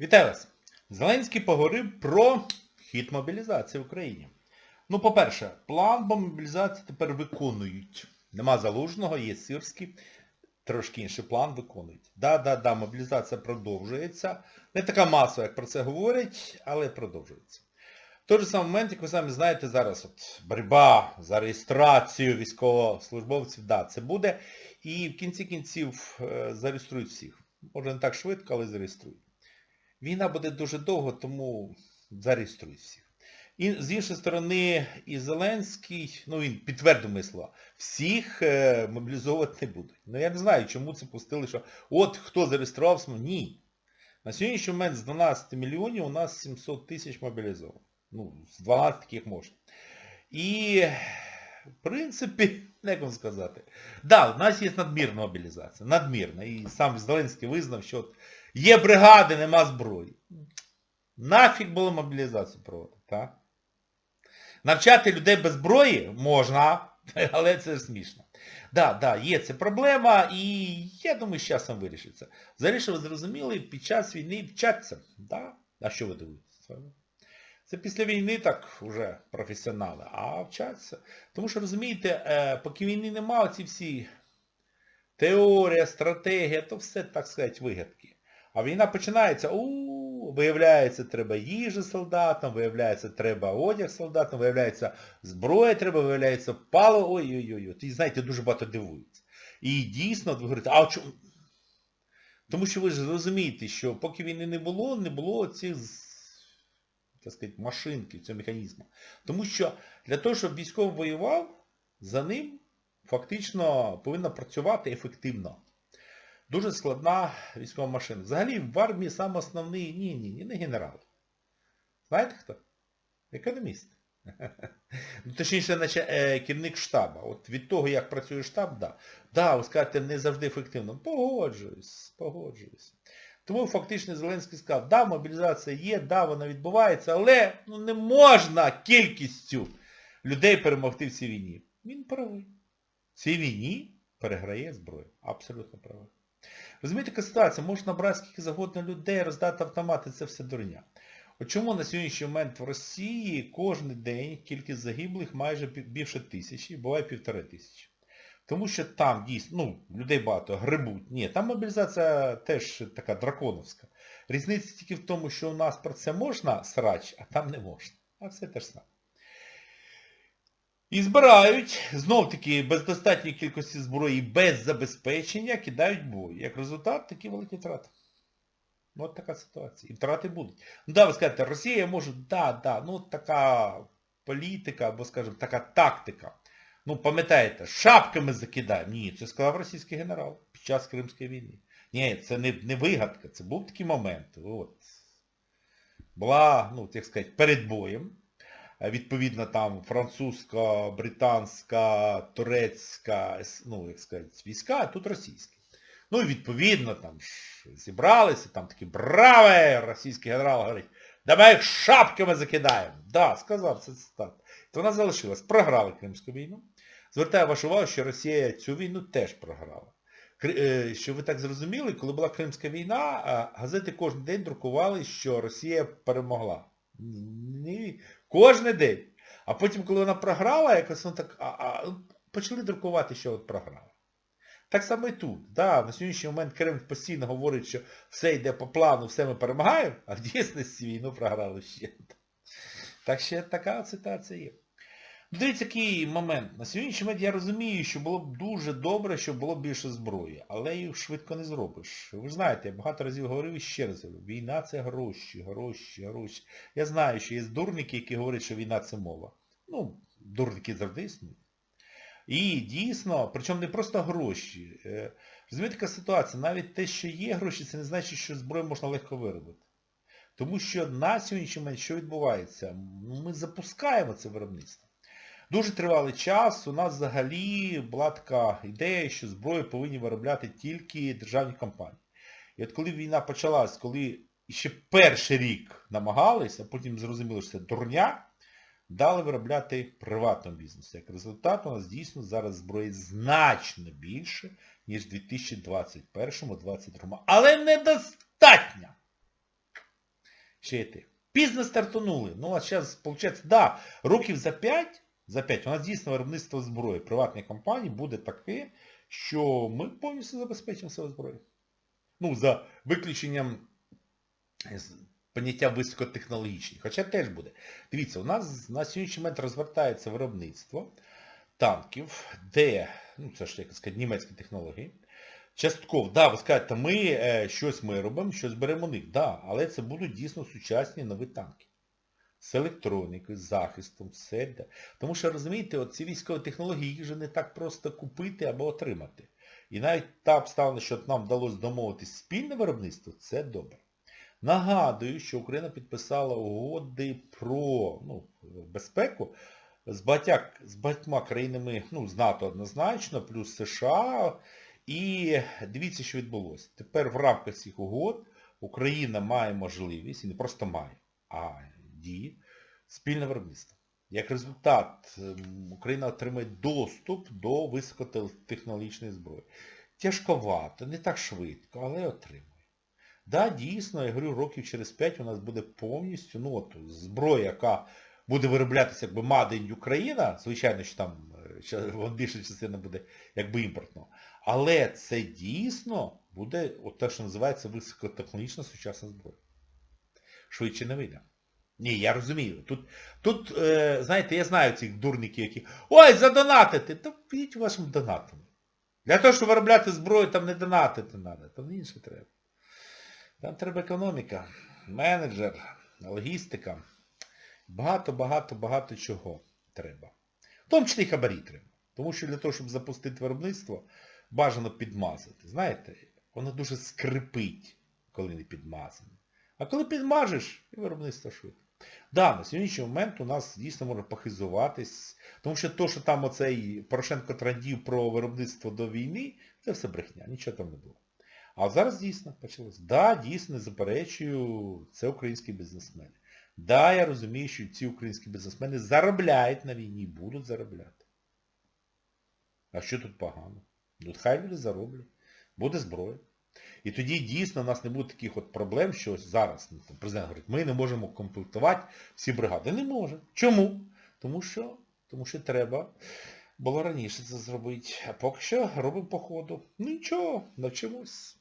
Вітаю вас! Зеленський поговорив про хід мобілізації в Україні. Ну, по-перше, план по мобілізації тепер виконують. Нема залужного, є сирський, трошки інший план виконують. Да-да-да, мобілізація продовжується. Не така масова, як про це говорять, але продовжується. В той же самий момент, як ви самі знаєте, зараз от боротьба за реєстрацію військовослужбовців, да, це буде. І в кінці кінців е, зареєструють всіх. Може не так швидко, але зареєструють. Війна буде дуже довго, тому зареєструють всіх. І з іншої сторони, і Зеленський, ну він підтвердив мої слова, всіх е, мобілізовувати не будуть. Ну я не знаю, чому це пустили, що от хто зареєструвався, ні. На сьогоднішній момент з 12 мільйонів у нас 700 тисяч мобілізованих. Ну, з 12 таких можна. І, в принципі, як вам сказати, да, у нас є надмірна мобілізація, надмірна. І сам Зеленський визнав, що от є бригади, нема зброї. Нафіг було мобілізацію проводити, так? Навчати людей без зброї можна, але це смішно. Да, да, є це проблема, і я думаю, з часом вирішиться. Взагалі, що ви зрозуміли, під час війни вчаться. Да? А що ви дивитеся? Це після війни так вже професіонали, а вчаться. Тому що, розумієте, е, поки війни немає, ці всі теорія, стратегія, то все, так сказати, вигадки. А війна починається, у виявляється, треба їжі солдатам, виявляється, треба одяг солдатам, виявляється, зброя треба, виявляється, паливо, ой-ой-ой. І знаєте, дуже багато дивуються. І дійсно, ви говорите, а чому? Тому що ви ж розумієте, що поки війни не було, не було цих так сказати, машинки, цього механізму. Тому що для того, щоб військовий воював, за ним фактично повинна працювати ефективно. Дуже складна військова машина. Взагалі в армії сам основний, ні, ні, ні, не генерал. Знаєте хто? Економіст. Ну, Точніше, наче, е, керівник штабу. От від того, як працює штаб, да. Да, ви скажете, не завжди ефективно. Погоджуюсь, погоджуюсь. Тому фактично Зеленський сказав, да, мобілізація є, да, вона відбувається, але ну, не можна кількістю людей перемогти в цій війні. Він правий. В цій війні переграє зброю. Абсолютно правий. Розумієте, яка ситуація? Можна брати скільки завгодно людей, роздати автомати, це все дурня. От чому на сьогоднішній момент в Росії кожен день кількість загиблих майже більше тисячі, буває півтори тисячі. Тому що там дійсно, ну, людей багато, грибуть. Ні, там мобілізація теж така драконовська. Різниця тільки в тому, що у нас про це можна срач, а там не можна. А це теж саме. І збирають, знов-таки, без достатньої кількості зброї, без забезпечення, кидають бой. Як результат, такі великі втрати. Ну, от така ситуація. І втрати будуть. Ну да, ви скажете, Росія може, да, да, ну така політика, або, скажімо, така тактика. Ну, пам'ятаєте, шапками закидаємо. Ні, це сказав російський генерал під час Кримської війни. Ні, це не, не вигадка, це був такий момент. От. Була, ну, так сказати, перед боєм. Відповідно, там французька, британська, турецька, ну, як сказати, війська, а тут російські. Ну і відповідно там зібралися, там такі браве, російський генерал говорить, давай їх шапками закидаємо. Да, сказав, це цитат. То вона залишилась. Програли Кримську війну. Звертаю вашу увагу, що Росія цю війну теж програла. Щоб ви так зрозуміли, коли була Кримська війна, газети кожен день друкували, що Росія перемогла. Ні, кожен день. А потім, коли вона програла, якось вона так, а, а, почали друкувати, що от програла. Так само і тут. Да, на сьогоднішній момент Кремль постійно говорить, що все йде по плану, все ми перемагаємо, а в дійсності війну програли ще. Так що така ситуація є. Дивіться, який момент. На сьогоднішній момент я розумію, що було б дуже добре, щоб було більше зброї, але їх швидко не зробиш. Ви знаєте, я багато разів говорив і ще раз війна це гроші, гроші, гроші. Я знаю, що є дурники, які говорять, що війна це мова. Ну, дурники завжди існують. І дійсно, причому не просто гроші. Е, розумієте, така ситуація, навіть те, що є гроші, це не значить, що зброю можна легко виробити. Тому що на сьогоднішній момент що відбувається? Ми запускаємо це виробництво. Дуже тривалий час у нас взагалі була така ідея, що зброю повинні виробляти тільки державні компанії. І от коли війна почалась, коли ще перший рік намагались, а потім зрозуміли, що це дурня, дали виробляти приватному бізнесу. Як результат у нас дійсно зараз зброї значно більше, ніж в 2021-2022. Але недостатньо. Ще вчити. Пізно стартанули. Ну, а зараз, виходить, да, років за 5, за 5 у нас дійсно виробництво зброї приватних компаній буде таке, що ми повністю забезпечимо себе зброєю. Ну, за виключенням е, поняття високотехнологічні. Хоча теж буде. Дивіться, у нас на сьогоднішній момент розвертається виробництво танків, де, ну це ж як сказати, німецькі технології. Частково, да, ви скажете, ми е, щось ми робимо, щось беремо у них. Да, але це будуть дійсно сучасні нові танки. З електронікою, з захистом, все. йде. Тому що, розумієте, ці військові технології їх же не так просто купити або отримати. І навіть та обставина, що нам вдалося домовитись спільне виробництво, це добре. Нагадую, що Україна підписала угоди про ну, безпеку з, багатя, з багатьма країнами, ну, з НАТО однозначно, плюс США. І дивіться, що відбулося. Тепер в рамках цих угод Україна має можливість, і не просто має, а діє, спільне виробництво. Як результат, ем, Україна отримає доступ до високотехнологічної зброї. Тяжковато, не так швидко, але отримує. Да, дійсно, я говорю, років через 5 у нас буде повністю, ну от, зброя, яка буде вироблятися якби in Україна, звичайно, що там е, більша частина буде якби імпортного. Але це дійсно буде от те, що називається високотехнологічна сучасна зброя. Швидше не вийде. Ні, я розумію. Тут, тут е, знаєте, я знаю цих дурників, які ой, задонатити! Та підіть вашим донатом. Для того, щоб виробляти зброю, там не донатити треба, там інше треба. Там треба економіка, менеджер, логістика. Багато-багато-багато чого треба. В тому числі хабарі треба. Тому що для того, щоб запустити виробництво, бажано підмазати. Знаєте, воно дуже скрипить, коли не підмазане. А коли підмажеш, і виробництво швидко. Да, на сьогоднішній момент у нас дійсно можна похизуватись, тому що то, що там оцей Порошенко традів про виробництво до війни, це все брехня, нічого там не було. А зараз дійсно почалось. Да, дійсно, не заперечую, це українські бізнесмени. Да, я розумію, що ці українські бізнесмени заробляють на війні будуть заробляти. А що тут погано? Ну, хай люди зароблять. Буде зброя. І тоді дійсно у нас не буде таких от проблем, що ось зараз ну, президент говорить, ми не можемо комплектувати всі бригади. Не може. Чому? Тому що, тому що треба було раніше це зробити. А поки що робимо по ходу. Нічого, навчимось.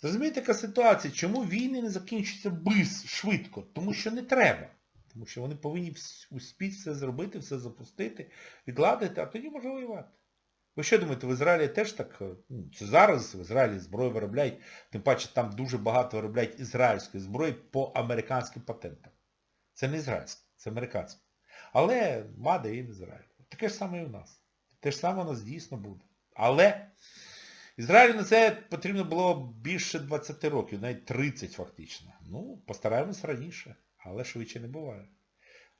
Зрозумієте, яка ситуація? Чому війни не закінчуються без, швидко? Тому що не треба. Тому що вони повинні успіть все зробити, все запустити, відладити, а тоді може воювати. Ви що думаєте, в Ізраїлі теж так, е, ну, це зараз в Ізраїлі зброю виробляють, тим паче там дуже багато виробляють ізраїльської зброї по американським патентам. Це не ізраїльська, це американська. Але мада і в Ізраїль. Таке ж саме і в нас. Те ж саме у нас дійсно буде. Але Ізраїлю на це потрібно було більше 20 років, навіть 30 фактично. Ну, постараємось раніше, але швидше не буває.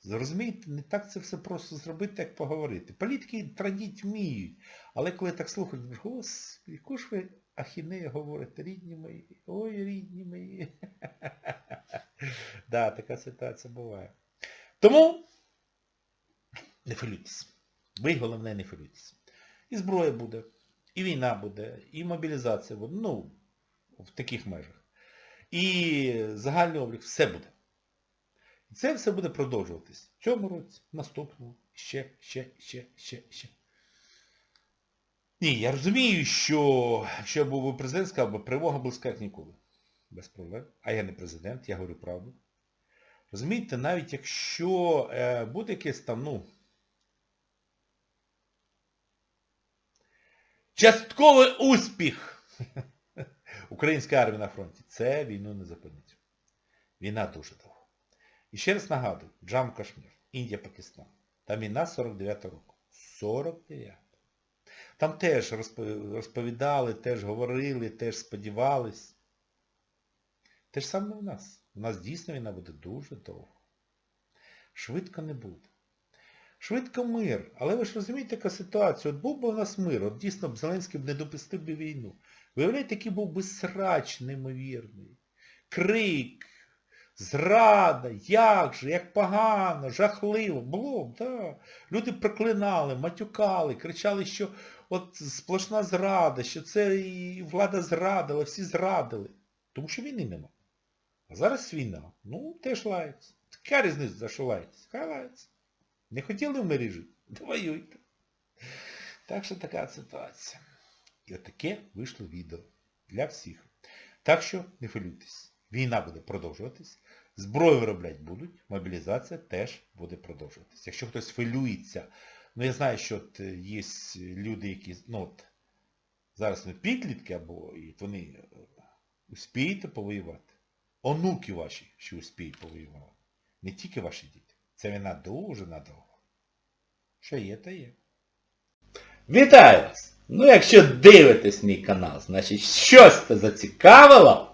Зрозумієте, не так це все просто зробити, як поговорити. Політики традіть вміють. Але коли так слухають, господи, яку ж ви ахінею говорите, рідні мої, ой, рідні мої. Да, така ситуація буває. Тому не хвилюйтесь. Ви головне не хвилюйтесь. І зброя буде, і війна буде, і мобілізація буде, ну, в таких межах. І загальний облік, все буде. Це все буде продовжуватись. В цьому році, наступному, ще, ще, ще, ще, ще. Ні, я розумію, що якщо я був би президент, сказав би, тривога близька як ніколи. Без проблем. А я не президент, я говорю правду. Розумієте, навіть якщо е, буде якесь там, ну, частковий успіх української армії на фронті, це війну не зупинить. Війна дуже довго. І ще раз нагадую, Джам Кашмір, Індія, Пакистан. Там війна 49 року. 49. Там теж розповідали, теж говорили, теж сподівались. Те ж саме у нас. У нас дійсно війна буде дуже довго. Швидко не буде. Швидко мир. Але ви ж розумієте, яка ситуація? От був би у нас мир, от дійсно б Зеленський б не допустив би війну. Виявляєте, який був би срач неймовірний. Крик, зрада, як же, як погано, жахливо. Було да. Люди проклинали, матюкали, кричали, що от сплошна зрада, що це і влада зрадила, всі зрадили. Тому що війни нема. А зараз війна. Ну, теж лаються. Така різниця, за що лається? Хай лаються. Не хотіли в мирі жити? Воюйте. Так що така ситуація. І отаке вийшло відео для всіх. Так що не хвилюйтесь. Війна буде продовжуватись, зброю виробляти будуть, мобілізація теж буде продовжуватись. Якщо хтось хвилюється, ну я знаю, що от е, є люди, які, ну от, зараз вони підлітки або і вони е, успієте повоювати. Онуки ваші ще успіють повоювати. Не тільки ваші діти. Це війна дуже надовго. Що є, то є. Вітаю вас! Ну якщо дивитесь мій канал, значить щось це зацікавило,